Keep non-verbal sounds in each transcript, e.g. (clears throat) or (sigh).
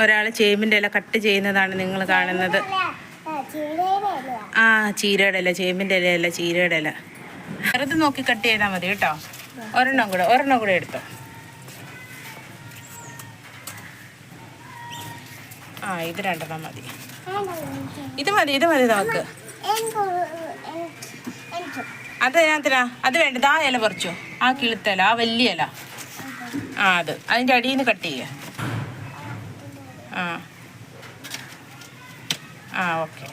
ഒരാൾ ചേമ്പിന്റെ ഇല കട്ട് ചെയ്യുന്നതാണ് നിങ്ങൾ കാണുന്നത്. ആ ചീരയുടെ ഇല ചേമ്പിന്റെ ഇലയല്ല ചീരയുടെ ഇല. വെറുതെ നോക്കി കട്ട് ചെയ്താൽ മതി കേട്ടോ. ഒരെണ്ണം കൂടെ ഒരെണ്ണം കൂടെ എടുത്തോ. ആ ഇത് രണ്ടെണ്ണം മതി. ഇത് മതി ഇത് മതി നമുക്ക്. അത് അതിനകത്തിനാ അത് വേണ്ടത് ആ ഇല പറിച്ചോ. ആ കിളുത്തല ആ വലിയ ഇല. ആ അത്. അതിന്റെ അടിയിൽ നിന്ന് കട്ട് ചെയ്യുക ആ. ആ ഓക്കെ.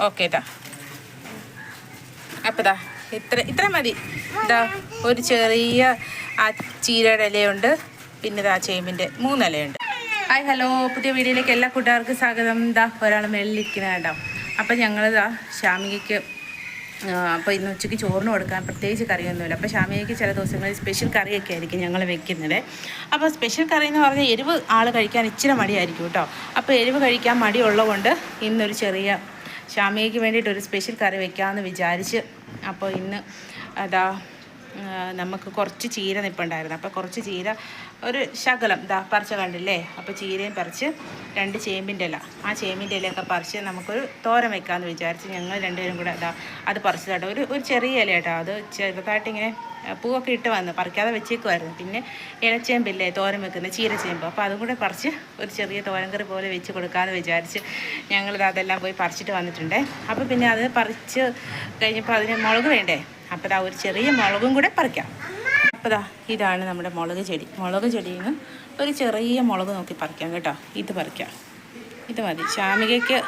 ഓക്കെ ഇതാ അപ്പം ഇതാ ഇത്ര ഇത്ര മതി. ഇതാ ഒരു ചെറിയ ആ ചീരയുടെ ഇലയുണ്ട്. പിന്നെ ഇതാ ചേമ്പിന്റെ മൂന്നിലയുണ്ട് ഹായ് ഹലോ. പുതിയ വീഡിയോയിലേക്ക് എല്ലാ കൂട്ടുകാർക്കും സ്വാഗതം. ഇതാ ഒരാൾ മേളിലിരിക്കുന്ന കേട്ടോ അപ്പം ഞങ്ങളിതാ ശ്യാമികയ്ക്ക് അപ്പോൾ ഇന്ന് ഉച്ചയ്ക്ക് ചോറിന് കൊടുക്കാൻ പ്രത്യേകിച്ച് കറിയൊന്നുമില്ല. അപ്പോൾ ഷാമിയയ്ക്ക് ചില ദിവസങ്ങളിൽ സ്പെഷ്യൽ കറിയൊക്കെ ആയിരിക്കും ഞങ്ങൾ വെക്കുന്നത്. അപ്പോൾ സ്പെഷ്യൽ കറി എന്ന് പറഞ്ഞാൽ എരിവ് ആൾ കഴിക്കാൻ ഇച്ചിരി മടിയായിരിക്കും കേട്ടോ. അപ്പോൾ എരിവ് കഴിക്കാൻ മടിയുള്ളതുകൊണ്ട് ഇന്നൊരു ചെറിയ ഷാമിയയ്ക്ക് വേണ്ടിയിട്ട് ഒരു സ്പെഷ്യൽ കറി വെക്കാമെന്ന് വിചാരിച്ച് അപ്പോൾ ഇന്ന് അതാ നമുക്ക് കുറച്ച് ചീര നിപ്പുണ്ടായിരുന്നു. അപ്പോൾ കുറച്ച് ചീര ഒരു ശകലം. ദാ പറിച്ച കണ്ടില്ലേ? അപ്പോൾ ചീരയും പറിച്ച് രണ്ട് ചേമ്പിന്റെ ഇല. ആ ചേമ്പിന്റെ ഇലയൊക്കെ പറിച്ച് നമുക്കൊരു തോരൻ വെക്കാമെന്ന് വിചാരിച്ച് ഞങ്ങൾ രണ്ടുപേരും കൂടെ ഇതാ അത് പറിച്ച് കേട്ടോ ഒരു ഒരു ചെറിയ ഇല കേട്ടോ അത് ചെറുതായിട്ട് ഇങ്ങനെ പൂവൊക്കെ ഇട്ട് വന്ന് പറിക്കാതെ വെച്ചേക്കുമായിരുന്നു പിന്നെ ഇലച്ചേമ്പില്ലേ തോരൻ വെക്കുന്ന ചീരച്ചേമ്പ്. അപ്പോൾ അതും കൂടെ പറിച്ച് ഒരു ചെറിയ തോരൻ കറി പോലെ വെച്ച് കൊടുക്കാമെന്ന് വിചാരിച്ച് ഞങ്ങളിത് അതെല്ലാം പോയി പറിച്ചിട്ട് വന്നിട്ടുണ്ട്. അപ്പോൾ പിന്നെ അത് പറിച്ച് കഴിഞ്ഞപ്പോൾ അതിന് മുളക് വേണ്ടേ? അപ്പോൾ ദാ ഒരു ചെറിയ മുളകും കൂടെ പറിക്കാം. അപ്പോൾ ദാ ഇതാണ് നമ്മുടെ മുളക് ചെടി. മുളക് ചെടിയിൽ നിന്ന് ഒരു ചെറിയ മുളക് നോക്കി പറിക്കാം കേട്ടോ. ഇത് പറിക്കാം. ഇത് മതി. ശാമികയ്ക്ക്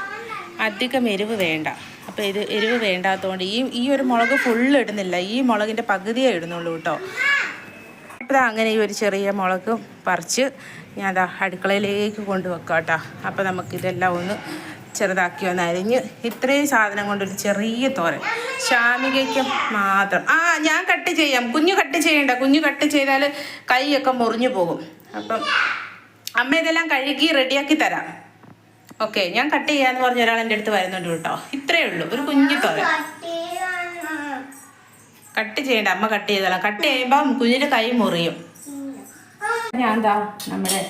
അധികം എരിവ് വേണ്ട. അപ്പോൾ ഇത് എരിവ് വേണ്ടാത്തതുകൊണ്ട് ഈ ഈ ഒരു മുളക് ഫുള്ള് ഇടുന്നില്ല. ഈ മുളകിന്റെ പകുതിയേ ഇടുന്നുള്ളൂ കേട്ടോ. അപ്പോൾ അങ്ങനെ ഈ ഒരു ചെറിയ മുളക് പറിച്ച് ഞാൻ അതാ അടുക്കളയിലേക്ക് കൊണ്ടുവെക്കാം കേട്ടോ. അപ്പോൾ നമുക്കിതെല്ലാം ഒന്ന് ചെറുതാക്കി ഒന്ന് അരിഞ്ഞ് ഇത്രയും സാധനം കൊണ്ടൊരു ചെറിയ തോരൻ. ശാമികയ്ക്ക് മാത്രം. ആ ഞാൻ കട്ട് ചെയ്യാം. കുഞ്ഞു കട്ട് ചെയ്യണ്ട. കുഞ്ഞു കട്ട് ചെയ്താൽ കൈയൊക്കെ മുറിഞ്ഞു പോകും. അപ്പം അമ്മ ഇതെല്ലാം കഴുകി റെഡിയാക്കി തരാം. ഓക്കെ ഞാൻ കട്ട് ചെയ്യാന്ന് പറഞ്ഞ ഒരാൾ എന്റെ അടുത്ത് വരുന്നുണ്ട് കേട്ടോ. ഇത്രയേ ഉള്ളൂ. ഒരു കുഞ്ഞു തോരൻ. കട്ട് ചെയ്യണ്ട. അമ്മ കട്ട് ചെയ്തോളാം. കട്ട് ചെയ്യുമ്പം കുഞ്ഞിന്റെ കൈ മുറിയും. ഞാൻ എന്താ നമ്മുടെ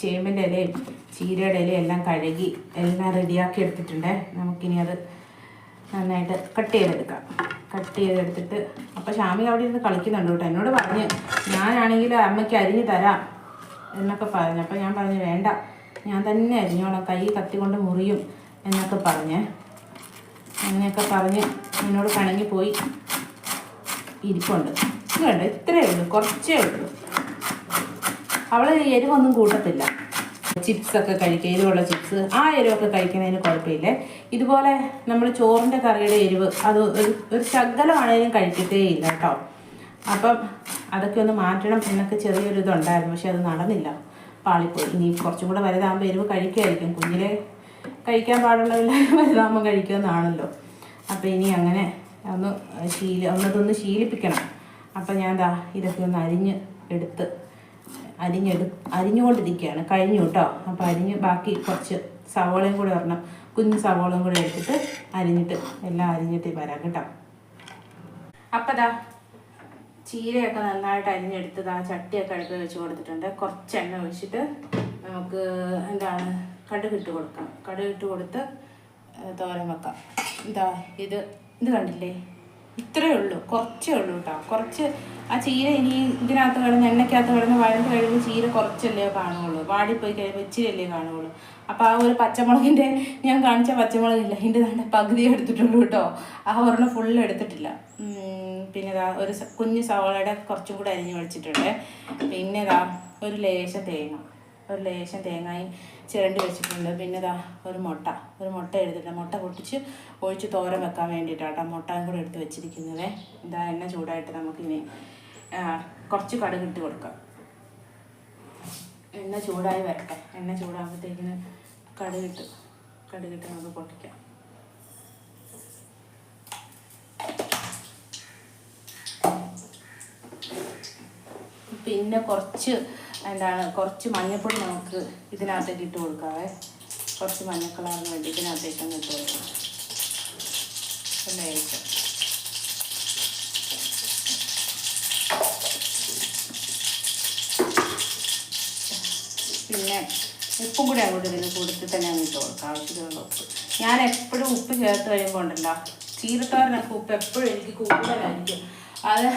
ചേമ്പിന്റെ ഇലയും ചീരയുടെ ഇലയും എല്ലാം കഴുകി എല്ലാം റെഡിയാക്കി എടുത്തിട്ടുണ്ട്. നമുക്കിനി അത് നന്നായിട്ട് കട്ട് ചെയ്തെടുക്കാം. കട്ട് ചെയ്തെടുത്തിട്ട് അപ്പോൾ ഷാമി അവിടെ ഇരുന്ന് കളിക്കുന്നുണ്ട് കേട്ടോ. എന്നോട് പറഞ്ഞ് ഞാനാണെങ്കിൽ അമ്മയ്ക്ക് അരിഞ്ഞ് തരാം എന്നൊക്കെ പറഞ്ഞു. അപ്പോൾ ഞാൻ പറഞ്ഞു വേണ്ട ഞാൻ തന്നെ അരിഞ്ഞോളാം. കൈ കത്തി കൊണ്ട് മുറിയും എന്നൊക്കെ പറഞ്ഞ്. അങ്ങനെയൊക്കെ പറഞ്ഞ് എന്നോട് കണങ്ങി പോയി ഇരിപ്പുണ്ട്. കണ്ടോ? ഇത്രയേ ഉള്ളൂ. കുറച്ചേ ഉള്ളൂ. അവൾ എരിവൊന്നും കൂട്ടത്തില്ല. ചിപ്സൊക്കെ കഴിക്കുക എരിവുള്ള ചിപ്സ് ആ എരിവൊക്കെ കഴിക്കുന്നതിന് കുഴപ്പമില്ലേ. ഇതുപോലെ നമ്മൾ ചോറിന്റെ കറിയുടെ എരിവ് അത് ഒരു ഒരു ശകലമാണേലും കഴിക്കത്തേ ഇല്ല കേട്ടോ. അപ്പം അതൊക്കെ ഒന്ന് മാറ്റണം എന്നൊക്കെ ചെറിയൊരു ഇതുണ്ടായിരുന്നു പക്ഷെ അത് നടന്നില്ല. പാളിപ്പോയി. ഇനി കുറച്ചും കൂടെ വലുതാകുമ്പോൾ എരിവ് കഴിക്കുമായിരിക്കും. കുഞ്ഞിലെ കഴിക്കാൻ പാടുള്ള വലുതാകുമ്പോൾ കഴിക്കുമെന്നാണല്ലോ. അപ്പോൾ ഇനി അങ്ങനെ ഒന്ന് ശീല ഒന്നതൊന്ന് ശീലിപ്പിക്കണം. അപ്പം ഞാൻ ദാ ഇതൊക്കെ ഒന്ന് അരിഞ്ഞ് എടുത്ത് അരിഞ്ഞെടു അരിഞ്ഞുകൊണ്ടിരിക്കുകയാണ്. കഴിഞ്ഞു കേട്ടോ അപ്പോൾ അരിഞ്ഞ് ബാക്കി കുറച്ച് സവോളയും കൂടി ഒരെണ്ണം കുഞ്ഞ് സവോളയും കൂടി എടുത്തിട്ട് അരിഞ്ഞിട്ട് എല്ലാം അരിഞ്ഞിട്ട് വരാം കേട്ടോ. അപ്പം ദാ ചീരയൊക്കെ നന്നായിട്ട് അരിഞ്ഞെടുത്ത് ആ ചട്ടിയൊക്കെ അടുത്ത് വെച്ച് കൊടുത്തിട്ടുണ്ട്. കുറച്ച് എണ്ണ ഒഴിച്ചിട്ട് നമുക്ക് എന്താണ് കടുക് ഇട്ട് കൊടുക്കാം. കടുക് ഇട്ട് കൊടുത്ത് തോരൻ വെക്കാം. ഇതാ ഇത് ഇത് കണ്ടില്ലേ? ഇത്രയേ ഉള്ളൂ. കുറച്ചേ ഉള്ളൂ കേട്ടോ. കുറച്ച് ആ ചീര ഇനി ഇതിനകത്ത് കിടന്ന് എണ്ണയ്ക്കകത്ത് കിടന്ന് വഴന്ന് കഴിയുമ്പോൾ ചീര കുറച്ചല്ലേ കാണുകയുള്ളൂ വാടിപ്പോയി കഴിയുമ്പോൾ ഇച്ചിരിയല്ലേ കാണുകയുള്ളൂ അപ്പോൾ ആ ഒരു പച്ചമുളകിന്റെ ഞാൻ കാണിച്ച പച്ചമുളകില്ല ഇതിന്റെ തന്നെ പകുതി എടുത്തിട്ടുള്ളൂ കേട്ടോ. ആ ഒരെണ്ണം ഫുള്ള് എടുത്തിട്ടില്ല. പിന്നെ ഇതാ ഒരു കുഞ്ഞ് സവാളയുടെ കുറച്ചും കൂടെ അരിഞ്ഞ് വെച്ചിട്ടുണ്ട്. പിന്നെ ഇതാ ഒരു ലേശം തേങ്ങ. ഒരു ലേശം തേങ്ങയും ചിരണ്ടി വെച്ചിട്ടുണ്ട്. പിന്നെ ഇതാ ഒരു മുട്ട. ഒരു മുട്ട എടുത്തിട്ട് മുട്ട പൊട്ടിച്ച് ഒഴിച്ച് തോരൻ വെക്കാൻ വേണ്ടിയിട്ടാണ് മുട്ടയും കൂടെ എടുത്ത് വെച്ചിരിക്കുന്നത്. ഇതാ എണ്ണ ചൂടായിട്ട് നമുക്കിനി കുറച്ച് കടുക് ഇട്ട് കൊടുക്കാം. എണ്ണ ചൂടായി വരട്ടെ. എണ്ണ ചൂടാകുമ്പോഴത്തേക്കിന് കടുകിട്ട് കടുകിട്ട് നമുക്ക് പൊട്ടിക്കാം. പിന്നെ കുറച്ച് എന്താണ് കുറച്ച് മഞ്ഞൾപ്പൊടി നമുക്ക് ഇതിനകത്തേക്ക് ഇട്ട് കൊടുക്കാവേ. കുറച്ച് മഞ്ഞക്കളറിന് വേണ്ടി ഇതിനകത്തേക്ക് ഒന്ന് ഇട്ട് കൊടുക്കാം. ഒന്നായിരിക്കും പിന്നെ ഉപ്പും കൂടി അങ്ങോട്ട് ഇതിന് കൊടുത്ത് തന്നെ അങ്ങ് ഇട്ട് കൊടുക്കാം. ആവശ്യത്തിനുള്ള ഉപ്പ്. ഞാൻ എപ്പോഴും ഉപ്പ് ചേർത്ത് കഴിയുമ്പോൾ ഉണ്ടല്ലോ ചീരത്തോരനൊക്കെ ഉപ്പ് എപ്പോഴും എനിക്ക് കൂടുതലായിരിക്കും. അത്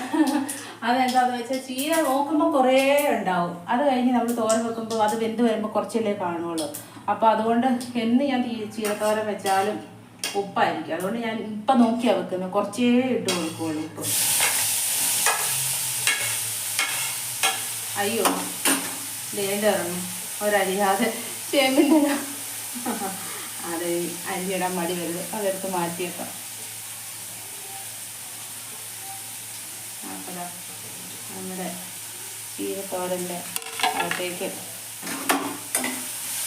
അതെന്താണെന്ന് വെച്ചാൽ ചീര നോക്കുമ്പോൾ കുറേ ഉണ്ടാവും. അത് കഴിഞ്ഞ് നമ്മൾ തോരൻ വെക്കുമ്പോൾ അത് വെന്ത് വരുമ്പോൾ കുറച്ചല്ലേ കാണുള്ളൂ. അപ്പോൾ അതുകൊണ്ട് എന്ന് ഞാൻ ചീരത്തോരൻ വെച്ചാലും ഉപ്പായിരിക്കും. അതുകൊണ്ട് ഞാൻ ഇപ്പം നോക്കിയാണ് വെക്കുന്നത് കുറച്ചേ ഇട്ട് കൊടുക്കുള്ളൂ ഉപ്പ് അയ്യോ ഇറങ്ങും ഒരരിയാതെ ചേമ്പിന്റെ (laughs) അതെ അരിയിടാൻ മടി വരുത് അതെടുത്ത് മാറ്റിയേക്കാം. അപ്പോൾ നമ്മുടെ ചീരത്തോരന്റെ അകത്തേക്ക്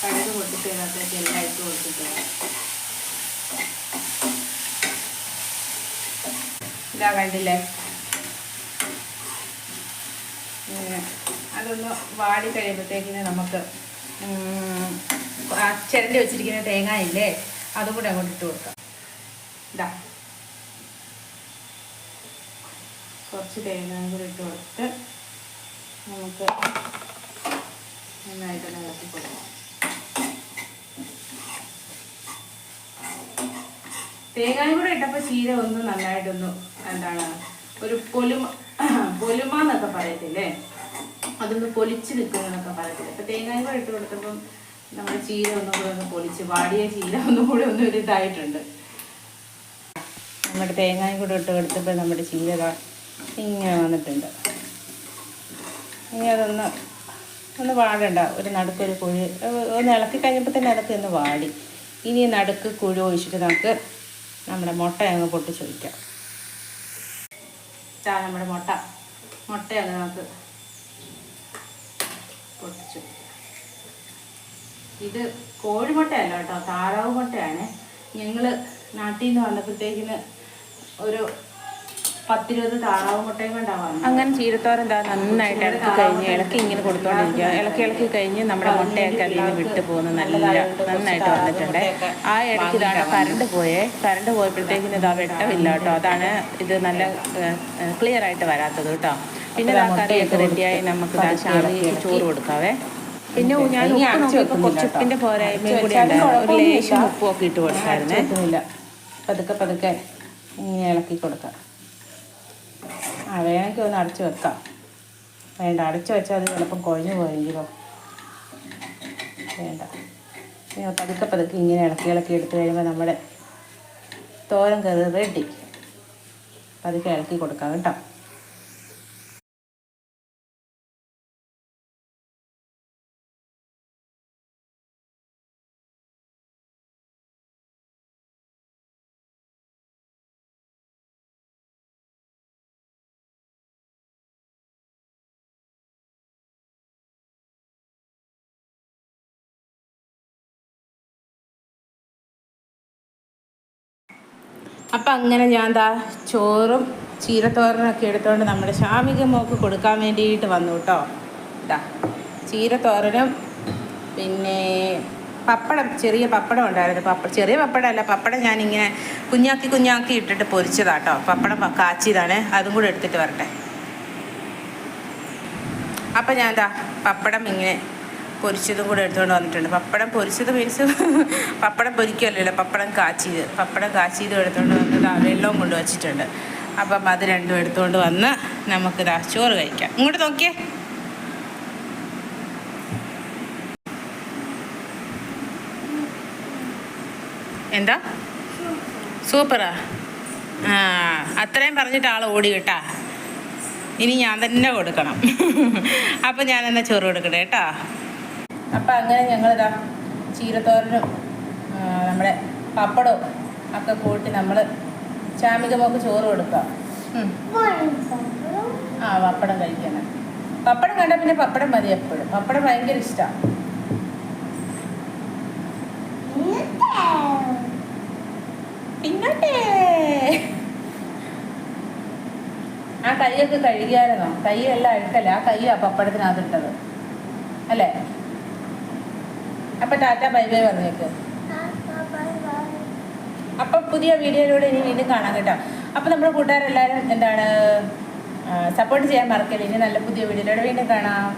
കടുക് കൊടുത്തിട്ട് അതിനകത്തേക്ക് എല്ലാം ഇട്ട് കൊടുത്തിട്ട് ഇതാ കണ്ടില്ലേ? അതൊന്ന് വാടി കഴിയുമ്പോഴത്തേക്കിന് നമുക്ക് ചിരണ്ടി വെച്ചിരിക്കുന്ന തേങ്ങ ഇല്ലേ അതും കൂടെ അങ്ങോട്ട് ഇട്ട് കൊടുക്കാം ഇതാ കുറച്ച് തേങ്ങ കൂടി ഇട്ട് കൊടുത്ത് നമുക്ക് നന്നായിട്ട് ഇളക്കി കൊടുക്കാം. തേങ്ങയും കൂടെ ഇട്ടപ്പോൾ ചീര ഒന്ന് നന്നായിട്ടൊന്ന് എന്താണ് ഒരു പൊലിമ (clears throat) പൊലിമ എന്നൊക്കെ പറയത്തില്ലേ? അതൊന്ന് പൊലിച്ച് നിൽക്കുന്നതൊക്കെ പറയത്തില്ല? അപ്പം തേങ്ങയും കൂടെ ഇട്ട് കൊടുത്തപ്പം നമ്മുടെ ചീര ഒന്നും കൂടെ ഒന്ന് പൊളിച്ച് വാടിയ ചീര ഒന്നും കൂടെ ഒന്ന് ഒരു ഇതായിട്ടുണ്ട്. നമ്മുടെ തേങ്ങയും കൂടെ ഇട്ട് കൊടുത്തപ്പോൾ നമ്മുടെ ചീര ഇങ്ങനെ വന്നിട്ടുണ്ട്. ഇനി അതൊന്ന് ഒന്ന് വാടണ്ട. ഒരു നടുക്കൊരു കുഴി. ഒന്ന് ഇളക്കി കഴിഞ്ഞപ്പോൾ തന്നെ അതൊക്കെ ഒന്ന് വാടി. ഇനി നടുക്ക് കുഴി ഒഴിച്ചിട്ട് നമുക്ക് നമ്മുടെ മുട്ട അങ്ങ് പൊട്ടിച്ച് ചോദിക്കാം ഇതാ നമ്മുടെ മുട്ട. മുട്ട അങ്ങ് നമുക്ക് പൊട്ടിച്ചു ഇത് കോഴിമുട്ടയല്ല കേട്ടോ. താറാവ് മുട്ടയാണ്. ഞങ്ങൾ നാട്ടിൽ നിന്ന് വന്നപ്പോഴത്തേക്കിന് ഒരു പത്തിരുപത് താറാവ് മുട്ടയും കൊണ്ടാവാം അങ്ങനെ ചീരത്തോരൻ എന്താ നന്നായിട്ട് ഇളക്കി കഴിഞ്ഞ് ഇളക്കി ഇങ്ങനെ കൊടുത്തോണ്ടിരിക്കുക ഇളക്കി ഇളക്കി കഴിഞ്ഞ് നമ്മുടെ മുട്ടയൊക്കെ അതിൽ നിന്ന് വിട്ടു പോകുന്നു നല്ല നന്നായിട്ട് വന്നിട്ടുണ്ട്. ആ ഇടയ്ക്ക് ഇതാണ് കറണ്ട് പോയേ. കറണ്ട് പോയപ്പോഴത്തേക്കിന് ഇതാ വെട്ടമില്ല കേട്ടോ. അതാണ് ഇത് നല്ല ക്ലിയർ ആയിട്ട് വരാത്തത് കേട്ടോ. പിന്നെ ആ കറിയൊക്കെ റെഡിയായി നമുക്ക് ശാമിക്ക് ചോറ് കൊടുക്കാവേ. പിന്നെ ഞാൻ ഉപ്പ് നോക്കിയപ്പോൾ കുറച്ച് ഉപ്പിന്റെ പോരായ്മയും കൂടി ഉണ്ടായിരുന്നു. ഒരു ലേശം ഉപ്പും ഒക്കെ ഇട്ട് കൊടുത്തായിരുന്നേ. പതുക്കെ പതുക്കെ ഇങ്ങനെ ഇളക്കി കൊടുക്കാം. ആ വേണമെങ്കിൽ ഒന്ന് അടച്ചു വെക്കാം. വേണ്ട അടച്ചു വെച്ചാൽ അത് ചിലപ്പം കുഴഞ്ഞു പോയെങ്കിലോ. വേണ്ട. പതുക്കെ പതുക്കെ ഇങ്ങനെ ഇളക്കി ഇളക്കി എടുത്തു കഴിയുമ്പോൾ നമ്മുടെ തോരൻ കറി റെഡി പതുക്കെ ഇളക്കി കൊടുക്കാം കേട്ടോ. അപ്പം അങ്ങനെ ഞാൻ എന്താ ചോറും ചീരത്തോരനൊക്കെ എടുത്തുകൊണ്ട് നമ്മുടെ ശാമിക മോക്ക് കൊടുക്കാൻ വേണ്ടിയിട്ട് വന്നു കേട്ടോ. ഇതാ ചീരത്തോരനും പിന്നെ പപ്പടം ചെറിയ പപ്പടം ഉണ്ടായിരുന്നു. പപ്പ ചെറിയ പപ്പടം അല്ല പപ്പടം ഞാനിങ്ങനെ കുഞ്ഞാക്കി കുഞ്ഞാക്കി ഇട്ടിട്ട് പൊരിച്ചതാട്ടോ പപ്പടം കാച്ചിയതാണ്. അതും കൂടെ എടുത്തിട്ട് വരട്ടെ. അപ്പം ഞാൻ എന്താ പപ്പടം ഇങ്ങനെ പൊരിച്ചതും കൂടെ എടുത്തുകൊണ്ട് വന്നിട്ടുണ്ട്. പപ്പടം പൊരിച്ചത് മീൻസ് പപ്പടം പൊരിക്കുമല്ലോ പപ്പടം കാച്ചിയത്. പപ്പടം കാച്ചിയത് എടുത്തുകൊണ്ട് വന്നത് വെള്ളവും കൊണ്ട് വച്ചിട്ടുണ്ട്. അപ്പം അത് രണ്ടും എടുത്തുകൊണ്ട് വന്ന് നമുക്ക് ഇതാ ചോറ് കഴിക്കാം. ഇങ്ങോട്ട് നോക്കിയേ. എന്താ? സൂപ്പറാ. ആ അത്രയും പറഞ്ഞിട്ട് ആൾ ഓടി കേട്ടാ ഇനി ഞാൻ തന്നെ കൊടുക്കണം. അപ്പം ഞാൻ എന്നാൽ ചോറ് കൊടുക്കട്ടെ കേട്ടോ? അപ്പം അങ്ങനെ ഞങ്ങളിതാ ചീരത്തോരനും നമ്മുടെ പപ്പടവും ഒക്കെ കൂട്ടി നമ്മൾ ചാമിക ചാമികമൊക്കെ ചോറ് കൊടുക്കാം. ആ പപ്പടം കഴിക്കണം പപ്പടം കണ്ടാൽ പിന്നെ പപ്പടം മതി എപ്പോഴും. പപ്പടം ഭയങ്കര ഇഷ്ടമാണ് പിന്നോട്ടേ. ആ കൈയൊക്കെ കഴുകിയായിരുന്നോ? കൈ എല്ലാം അഴുക്കല്ല ആ കൈയാ പപ്പടത്തിനകത്തിട്ടത്. അല്ലേ? അപ്പൊ ടാറ്റ ബൈ ബൈ പറഞ്ഞേക്ക്. അപ്പൊ പുതിയ വീഡിയോയിലൂടെ ഇനി വീണ്ടും കാണാം കേട്ടോ. അപ്പൊ നമ്മുടെ കൂട്ടുകാരെല്ലാവരും എന്താണ് സപ്പോർട്ട് ചെയ്യാൻ മറക്കല്ലേ ഇനി നല്ല പുതിയ വീഡിയോയിലൂടെ വീണ്ടും കാണാം.